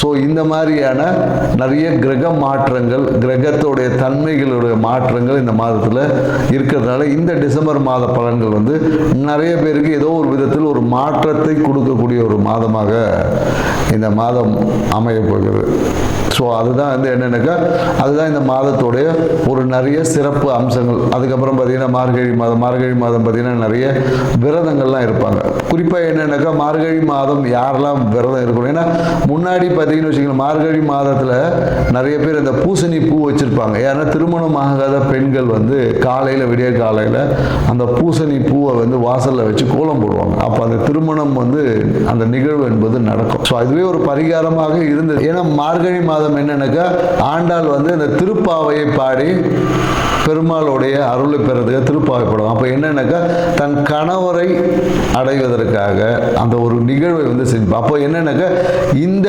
So இந்த மாதிரியான நிறைய கிரக மாற்றங்கள் கிரகத்தோடைய தன்மைகளுடைய மாற்றங்கள் இந்த மாதத்தில் இருக்கிறதுனால இந்த டிசம்பர் மாத பலன்கள் வந்து நிறைய பேருக்கு ஏதோ ஒரு விதத்தில் ஒரு மாற்றத்தை கொடுக்கக்கூடிய ஒரு மாதமாக இந்த மாதம் அமைய போகிறது. ஸோ அதுதான் வந்து என்னென்னாக்கா அதுதான் இந்த மாதத்துடைய ஒரு நிறைய சிறப்பு அம்சங்கள். அதுக்கப்புறம் பார்த்தீங்கன்னா மார்கழி மாதம் மார்கழி மாதம் பார்த்தீங்கன்னா நிறைய விரதங்கள்லாம் இருப்பாங்க. குறிப்பாக என்னென்னாக்கா மார்கழி மாதம் யாரெல்லாம் விரதம் இருக்கணும்? ஏன்னா முன்னாடி பார்த்தீங்கன்னு வச்சுக்கோங்க மார்கழி மாதத்தில் நிறைய பேர் இந்த பூசணி பூ வச்சுருப்பாங்க. ஏன்னா திருமணம் ஆகாத பெண்கள் வந்து காலையில் விடிய காலையில் அந்த பூசணி பூவை வந்து வாசலில் வச்சு கோலம் போடுவாங்க. அப்போ அந்த திருமணம் வந்து அந்த நிகழ்வு என்பது நடக்கும். ஸோ அதுவே ஒரு பரிகாரமாக இருந்தது. ஏன்னா மார்கழி மாதம் என்னன்னாக்கா ஆண்டாள் வந்து இந்த திருப்பாவையை பாடி பெருமாளுடைய அருளை பெறதுக்கு திருப்பாவை அப்போ என்னென்னாக்கா தன் கணவரை அடைவதற்காக அந்த ஒரு நிகழ்வை வந்து செஞ்சு அப்போ என்னென்னக்கா இந்த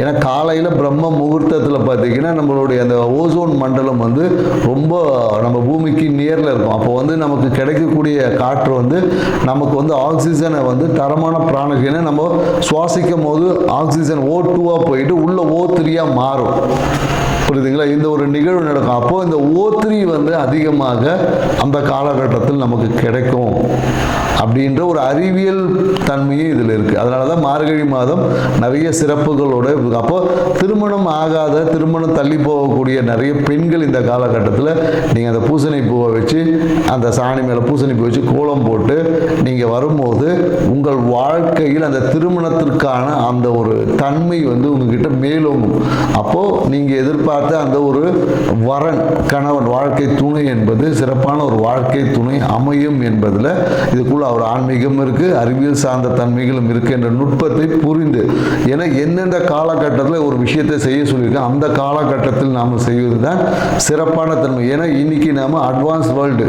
ஏன்னா காலையில் பிரம்ம முகூர்த்தத்தில் பார்த்தீங்கன்னா நம்மளுடைய அந்த ஓசோன் மண்டலம் வந்து ரொம்ப நம்ம பூமிக்கு நேரில் இருக்கும். அப்போ வந்து நமக்கு கிடைக்கக்கூடிய காற்று வந்து நமக்கு வந்து ஆக்சிஜனை வந்து தரமான பிராணகினை நம்ம சுவாசிக்கும் போது ஆக்சிஜன் ஓ டூவாக போயிட்டு உள்ள ஓ த்ரீயாக மாறும். புரியுதுங்களா? இந்த ஒரு நிகழ்வு நடக்கும். அப்போ இந்த ஓ த்ரீ வந்து அதிகமாக அந்த காலகட்டத்தில் நமக்கு கிடைக்கும். அப்படின்ற ஒரு அறிவியல் தன்மையும் இதில் இருக்குது அதனால தான் மார்கழி மாதம் நிறைய சிறப்புகளோட அப்போ திருமணம் ஆகாத திருமணம் தள்ளி போகக்கூடிய நிறைய பெண்கள் இந்த காலகட்டத்தில் நீங்கள் அந்த பூசணி பூவை வச்சு அந்த சாணி மேலே பூசணி பூ வச்சு கோலம் போட்டு நீங்கள் வரும்போது உங்கள் வாழ்க்கையில் அந்த திருமணத்திற்கான அந்த ஒரு தன்மை வந்து உங்ககிட்ட மேலோங்கும். அப்போது நீங்கள் எதிர்பார்த்த அந்த ஒரு வரன் கணவன் வாழ்க்கை துணை என்பது சிறப்பான ஒரு வாழ்க்கை துணை அமையும் என்பதில் இதுக்குள்ள ஒரு ஆன்மீகம் இருக்கு அறிவியல் சார்ந்த தன்மைகளும் இருக்கு என்ற நுட்பத்தை புரிந்து ஏன்னா எந்தெந்த காலகட்டத்தில் ஒரு விஷயத்தை செய்ய சொல்லியிருக்கோம் அந்த காலகட்டத்தில் நாம் செய்வது தான் சிறப்பான தன்மை. ஏன்னா இன்னைக்கு நாம் அட்வான்ஸ் வேர்ல்டு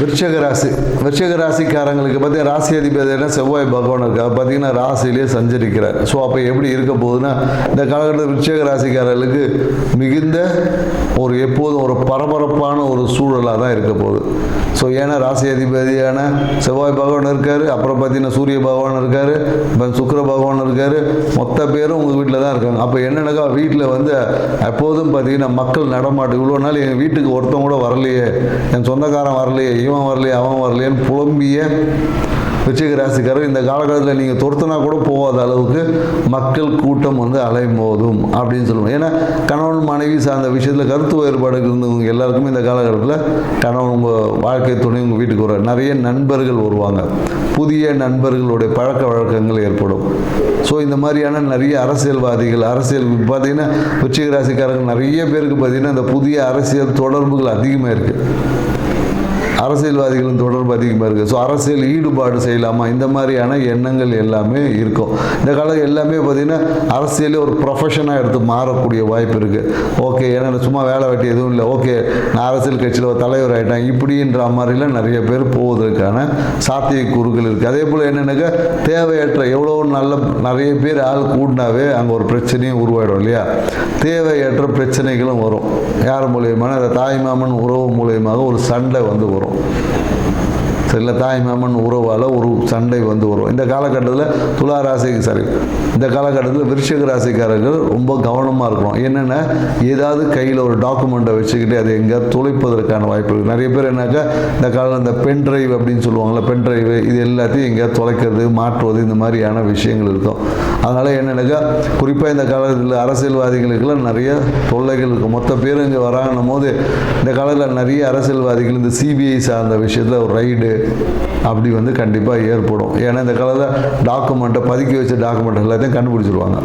விருச்சக ராசி விருச்சக ராசிக்காரங்களுக்கு பார்த்தீங்கன்னா ராசி அதிபதினா செவ்வாய் பகவான் இருக்கார். பார்த்தீங்கன்னா ராசியிலே சஞ்சரிக்கிறார். ஸோ அப்போ எப்படி இருக்க போகுதுன்னா இந்த காலகட்டத்தில் விருச்சக ராசிக்காரர்களுக்கு மிகுந்த ஒரு எப்போதும் ஒரு பரபரப்பான ஒரு சூழலாக தான் இருக்க போகுது. ஸோ ஏன்னா ராசி அதிபதியான செவ்வாய் பகவான் இருக்கார். அப்புறம் பார்த்தீங்கன்னா சூரிய பகவான் இருக்கார். இப்போ சுக்கிர பகவான் இருக்கார். மொத்த பேரும் உங்கள் வீட்டில் தான் இருக்காங்க. அப்போ என்னென்னக்கா வீட்டில் வந்து எப்போதும் பார்த்தீங்கன்னா மக்கள் நடமாட்டம் இவ்வளோ நாள் எங்கள் வீட்டுக்கு ஒருத்தவங்க கூட வரலையே என் சொந்தக்காரன் வரலையே இவன் வரலையே அவன் வரலையேன்னு புலம்பிய விச்சிக ராசிக்காரர் இந்த காலகட்டத்தில் நீங்கள் துரத்துனா கூட போகாத அளவுக்கு மக்கள் கூட்டம் வந்து அலைமோதும் அப்படின்னு சொல்லுவோம் ஏன்னா கணவன் மனைவி சார்ந்த விஷயத்தில் கருத்து வேறுபாடு இருந்தவங்க எல்லாருக்குமே இந்த காலகட்டத்தில் கணவன் உங்கள் வாழ்க்கை துணை உங்கள் வீட்டுக்கு வர நிறைய நண்பர்கள் வருவாங்க. புதிய நண்பர்களுடைய பழக்க வழக்கங்கள் ஏற்படும். ஸோ இந்த மாதிரியான நிறைய அரசியல்வாதிகள் அரசியல் பார்த்தீங்கன்னா விருச்சிக ராசிக்காரங்க நிறைய பேருக்கு பார்த்தீங்கன்னா இந்த புதிய அரசியல் தொடர்புகள் அதிகமாக இருக்குது அரசியல்வாதிகளும் தொடர்பு அதிகமாக இருக்குது ஸோ அரசியல் ஈடுபாடு செய்யலாமா? இந்த மாதிரியான எண்ணங்கள் எல்லாமே இருக்கும். இந்த காலம் எல்லாமே பார்த்திங்கன்னா அரசியலே ஒரு ப்ரொஃபஷனாக எடுத்து மாறக்கூடிய வாய்ப்பு இருக்குது ஓகே ஏன்னா சும்மா வேலை வெட்டி எதுவும் இல்லை. ஓகே நான் அரசியல் கட்சியில் ஒரு தலைவர் ஆகிட்டேன் இப்படின்ற மாதிரிலாம் நிறைய பேர் போவதற்கான சாத்தியக்கூறுகள் இருக்குது அதே போல் என்னென்னாக்கா தேவையற்ற எவ்வளோ நல்ல நிறைய பேர் ஆள் கூடினாவே அங்கே ஒரு பிரச்சனையும் உருவாயிடும் இல்லையா? தேவையற்ற பிரச்சனைகளும் வரும். யார் மூலியமான? அந்த தாய்மாமன் உறவு மூலியமாக ஒரு சண்டை வந்து வரும். po. சரிங்களா தாய் மாமன் உறவால் ஒரு சண்டை வந்து வரும். இந்த காலகட்டத்தில் துலா ராசிக்கு சரி இந்த காலகட்டத்தில் விருஷக ராசிக்காரர்கள் ரொம்ப கவனமாக இருக்கணும். என்னென்னா ஏதாவது கையில் ஒரு டாக்குமெண்ட்டை வச்சுக்கிட்டு அதை எங்கேயாவது தொலைப்பதற்கான வாய்ப்பு இருக்குது நிறைய பேர் என்னக்கா இந்த காலம் இந்த பென் ட்ரைவ் அப்படின்னு சொல்லுவாங்கள்ல பென் ட்ரைவ் இது எல்லாத்தையும் எங்கேயாவது தொலைக்கிறது மாற்றுவது இந்த மாதிரியான விஷயங்கள் இருக்கும். அதனால் என்னென்னாக்கா குறிப்பாக இந்த காலத்தில் அரசியல்வாதிகளுக்கெல்லாம் நிறைய தொல்லைகள் இருக்கும். மொத்த பேர் இங்கே வராங்கன்னும் போது இந்த காலத்தில் நிறைய அரசியல்வாதிகள் இந்த சிபிஐ சார்ந்த விஷயத்தில் ஒரு ரைடு அப்படி வந்து கண்டிப்பாக ஏற்படும். ஏன்னா இந்த காலத்தில் டாக்குமெண்ட்டை பதுக்கி வச்ச டாக்குமெண்ட் எல்லாத்தையும் கண்டுபிடிச்சிருவாங்க.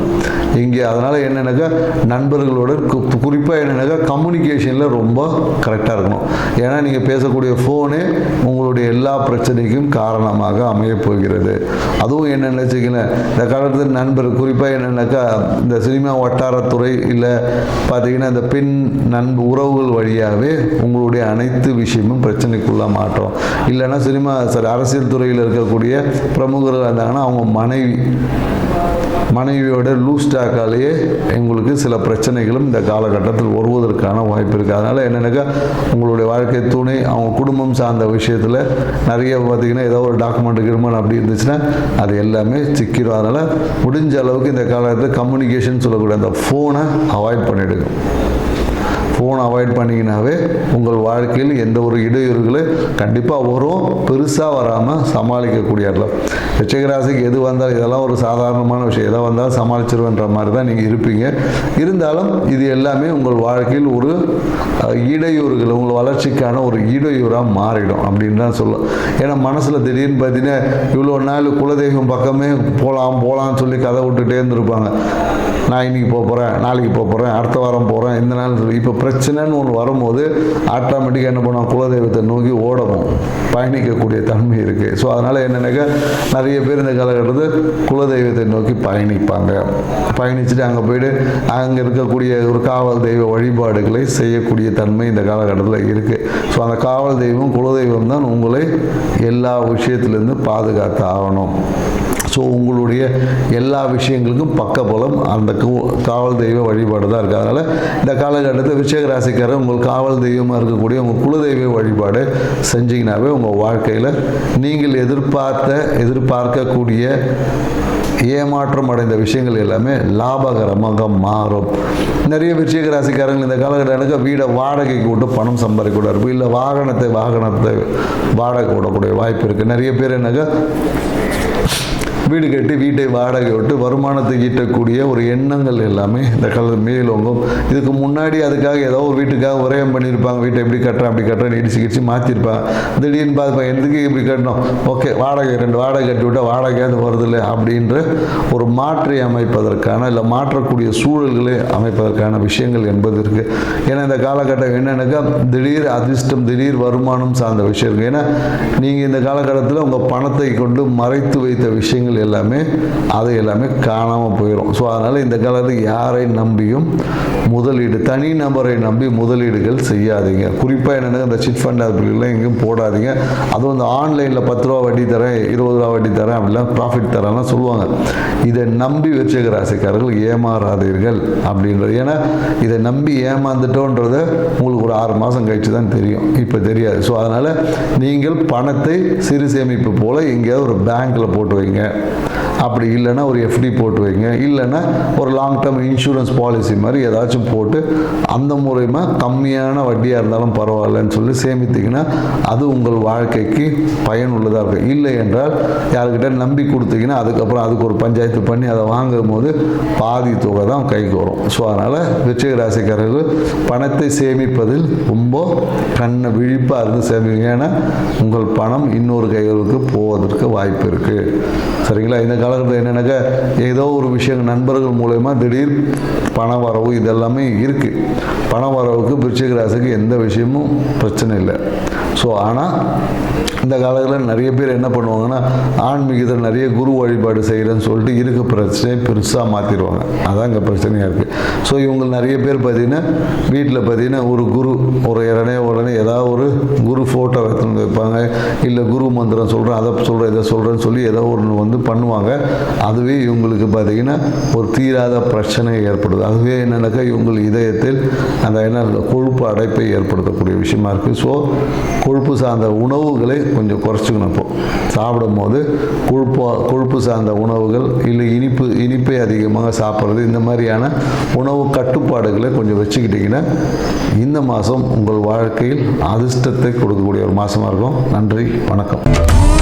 இங்கே அதனால் என்னென்னாக்கா நண்பர்களோட குறிப்பாக என்னென்னாக்கா கம்யூனிகேஷனில் ரொம்ப கரெக்டாக இருக்கணும். ஏன்னா நீங்கள் பேசக்கூடிய ஃபோனே உங்களுடைய எல்லா பிரச்சனைக்கும் காரணமாக அமையப் போகிறது. அதுவும் என்னென்னு வச்சுக்கங்களேன் இந்த காலத்தில் நண்பர் குறிப்பாக என்னென்னாக்கா இந்த சினிமா வட்டாரத்துறை இல்லை பார்த்தீங்கன்னா இந்த பெண் நண்பு உறவுகள் வழியாகவே உங்களுடைய அனைத்து விஷயமும் பிரச்சனைக்குள்ள மாட்டோம் இல்லைன்னா சினிமா சாரி அரசியல் துறையில் இருக்கக்கூடிய பிரமுகர்கள் இருந்தாங்கன்னா அவங்க மனைவி மனைவியோட லூஸ் டாக்காலேயே சில பிரச்சனைகளும் இந்த காலகட்டத்தில் வருவதற்கான வாய்ப்பு இருக்குது அதனால் என்னென்னாக்கா உங்களுடைய வாழ்க்கை துணை அவங்க குடும்பம் சார்ந்த விஷயத்தில் நிறைய பார்த்திங்கன்னா ஏதோ ஒரு டாக்குமெண்ட் கிருமன் அப்படி இருந்துச்சுன்னா அது எல்லாமே சிக்கிடும் அதனால் முடிஞ்ச அளவுக்கு இந்த காலகட்டத்தில் கம்யூனிகேஷன் சொல்லக்கூடிய அந்த ஃபோனை அவாய்ட் பண்ணிவிடுங்க ஃபோன் அவாய்ட் பண்ணிங்கனாவே உங்கள் வாழ்க்கையில் எந்த ஒரு இடையூறுகளும் கண்டிப்பாக வரும். பெருசாக வராமல் சமாளிக்கக்கூடிய இடம் ரிச்சகராசிக்கு எது வந்தாலும் இதெல்லாம் ஒரு சாதாரணமான விஷயம். எதை வந்தாலும் சமாளிச்சிருவேன்ற மாதிரி தான் நீங்கள் இருப்பீங்க. இருந்தாலும் இது எல்லாமே உங்கள் வாழ்க்கையில் ஒரு இடையூறுகள் உங்கள் வளர்ச்சிக்கான ஒரு இடையூறாக மாறிடும் அப்படின்னு தான் சொல்லும் ஏன்னா மனசில் திடீர்னு பார்த்தீங்கன்னா இவ்வளோ நாள் குலதெய்வம் பக்கமே போகலாம் போகலாம்னு சொல்லி கதை விட்டுட்டே இருந்திருப்பாங்க. நான் இன்னைக்கு போக போகிறேன் நாளைக்கு போக போகிறேன் அடுத்த வாரம் போகிறேன் இந்த நாள் சொல்லி. இப்போ பிரச்சனைன்னு ஒன்று வரும்போது ஆட்டோமேட்டிக்காக என்ன பண்ணுவோம் குலதெய்வத்தை நோக்கி ஓடவும் பயணிக்கக்கூடிய தன்மை இருக்குது ஸோ அதனால் என்னென்னாக்கா நிறைய பேர் இந்த காலகட்டத்தில் குலதெய்வத்தை நோக்கி பயணிப்பாங்க. பயணிச்சுட்டு அங்கே போயிட்டு அங்கே இருக்கக்கூடிய ஒரு காவல் தெய்வ வழிபாடுகளை செய்யக்கூடிய தன்மை இந்த காலகட்டத்தில் இருக்குது ஸோ அந்த காவல் தெய்வம் குலதெய்வம் தான் உங்களை எல்லா விஷயத்துலேருந்து பாதுகாத்து ஆகணும். ஸோ உங்களுடைய எல்லா விஷயங்களுக்கும் பக்கபலம் அந்த கு- காவல் தெய்வ வழிபாடு தான் இருக்குது அதனால் இந்த காலகட்டத்தில் விஷேக ராசிக்காரர் உங்கள் காவல் தெய்வமாக இருக்கக்கூடிய உங்கள் குலதெய்வ வழிபாடு செஞ்சிங்கனாவே உங்கள் வாழ்க்கையில் நீங்கள் எதிர்பார்த்த எதிர்பார்க்கக்கூடிய ஏமாற்றம் அடைந்த விஷயங்கள் எல்லாமே லாபகரமாக மாறும். நிறைய விஷய ராசிக்காரங்கள் இந்த காலகட்டத்தில் வீடை வாடகைக்கு விட்டு பணம் சம்பாதிக்கூடாது இல்லை வாகனத்தை வாகனத்தை வாடகை விடக்கூடிய வாய்ப்பு இருக்குது நிறைய பேர் என்னக்கா வீடு கட்டி வீட்டை வாடகை விட்டு வருமானத்தை ஈட்டக்கூடிய ஒரு எண்ணங்கள் எல்லாமே இந்த காலத்தில் மேலோங்கும். இதுக்கு முன்னாடி அதுக்காக ஏதோ ஒரு வீட்டுக்காக உரையம் பண்ணியிருப்பாங்க. வீட்டை எப்படி கட்டுறேன் அப்படி கட்டுறேன் இடிச்சு கிடிச்சு மாற்றிருப்பாங்க திடீர்னு பார்த்துப்பா எதுக்கு இப்படி கட்டணும்? ஓகே வாடகை ரெண்டு வாடகை கட்டி விட்டால் வாடகையாவது வருதில்ல அப்படின்ற ஒரு மாற்றி அமைப்பதற்கான இல்லை மாற்றக்கூடிய சூழல்களை அமைப்பதற்கான விஷயங்கள் என்பது இருக்குது ஏன்னா இந்த காலகட்டம் என்னென்னாக்கா திடீர் அதிர்ஷ்டம் திடீர் வருமானம் சார்ந்த விஷயம் இருக்குது ஏன்னா நீங்கள் இந்த காலகட்டத்தில் உங்கள் பணத்தை கொண்டு மறைத்து வைத்த விஷயங்கள் எல்லாமே அது எல்லாமே காணாமல் போயிடும் ஸோ அதனால் இந்த காலத்தில் யாரை நம்பியும் முதலீடு தனி நபரை நம்பி முதலீடுகள் செய்யாதீங்க. குறிப்பாக என்னென்னா இந்த சிட் ஃபண்ட் அதுலாம் எங்கேயும் போடாதீங்க. அதுவும் இந்த ஆன்லைனில் பத்து ரூபா வட்டி தரேன் இருபது ரூபா வட்டி தரேன் அப்படிலாம் ப்ராஃபிட் தரேன்லாம் சொல்லுவாங்க. இதை நம்பி வச்சுக்க ராசிக்காரர்கள் ஏமாறாதீர்கள் அப்படின்றது ஏன்னா இதை நம்பி ஏமாந்துட்டோன்றத உங்களுக்கு ஒரு ஆறு மாதம் கழிச்சு தான் தெரியும். இப்போ தெரியாது. ஸோ அதனால் நீங்கள் பணத்தை சிறு சேமிப்பு போல் எங்கேயாவது ஒரு பேங்க்கில் போட்டு வைங்க. அப்படி இல்லைன்னா ஒரு எஃப்டி போட்டு வைங்க. இல்லைன்னா ஒரு லாங் டேர்ம் இன்சூரன்ஸ் பாலிசி மாதிரி ஏதாச்சும் போட்டு அந்த மூலயமா கம்மியான வட்டியாக இருந்தாலும் பரவாயில்லன்னு சொல்லி சேமித்தீங்கன்னா அது உங்கள் வாழ்க்கைக்கு பயனுள்ளதாக இருக்கும். இல்லை என்றால் யாருக்கிட்ட நம்பி கொடுத்தீங்கன்னா அதுக்கப்புறம் அதுக்கு ஒரு பஞ்சாயத்து பண்ணி அதை வாங்கும் போது பாதி தொகை தான் கைக்கு வரும். ஸோ அதனால் விருச்சிக ராசிக்காரர்கள் பணத்தை சேமிப்பதில் ரொம்ப கண்ணை விழிப்பாக இருந்து சேமிங்க. ஏன்னா உங்கள் பணம் இன்னொரு கைகளுக்கு போவதற்கு வாய்ப்பு இருக்குது சரிங்களா? இந்த காலகட்டத்தில் என்னென்னாக்கா ஏதோ ஒரு விஷயம் நண்பர்கள் மூலயமா திடீர் பண வரவு இதெல்லாமே இருக்குது பண வரவுக்கு விருச்சிக ராசிக்கு எந்த விஷயமும் பிரச்சனை இல்லை. ஸோ ஆனால் இந்த காலத்தில் நிறைய பேர் என்ன பண்ணுவாங்கன்னா ஆன்மீகத்தில் நிறைய குரு வழிபாடு செய்கிறேன்னு சொல்லிட்டு இருக்க பிரச்சனையை பெருசாக மாற்றிடுவாங்க அதான் இங்கே பிரச்சனையாக இருக்குது ஸோ இவங்க நிறைய பேர் பார்த்தீங்கன்னா வீட்டில் பார்த்தீங்கன்னா ஒரு குரு ஒரு உடனே உடனே ஏதாவது ஒரு குரு ஃபோட்டோ எடுத்துன்னு வைப்பாங்க. இல்லை குரு மந்திரம் சொல்கிறேன் அதை சொல்கிறேன் இதை சொல்கிறேன்னு சொல்லி ஏதோ ஒன்று வந்து பண்ணுவாங்க. அதுவே இவங்களுக்கு பார்த்தீங்கன்னா ஒரு தீராத பிரச்சனை ஏற்படுது. அதுவே என்னென்னாக்கா இவங்கள் இதயத்தில் அந்த என்ன கொழுப்பு அடைப்பை ஏற்படுத்தக்கூடிய விஷயமா இருக்குது ஸோ கொழுப்பு சார்ந்த உணவுகளை கொஞ்சம் குறைச்சிக்கணும் இப்போ. சாப்பிடும் போது கொழுப்பு கொழுப்பு சார்ந்த உணவுகள் இல்லை இனிப்பு இனிப்பை அதிகமாக சாப்பிட்றது இந்த மாதிரியான உணவு கட்டுப்பாடுகளை கொஞ்சம் வச்சுக்கிட்டிங்கன்னா இந்த மாதம் உங்கள் வாழ்க்கையில் அதிர்ஷ்டத்தை கொடுக்கக்கூடிய ஒரு மாதமாக இருக்கும். நன்றி வணக்கம்.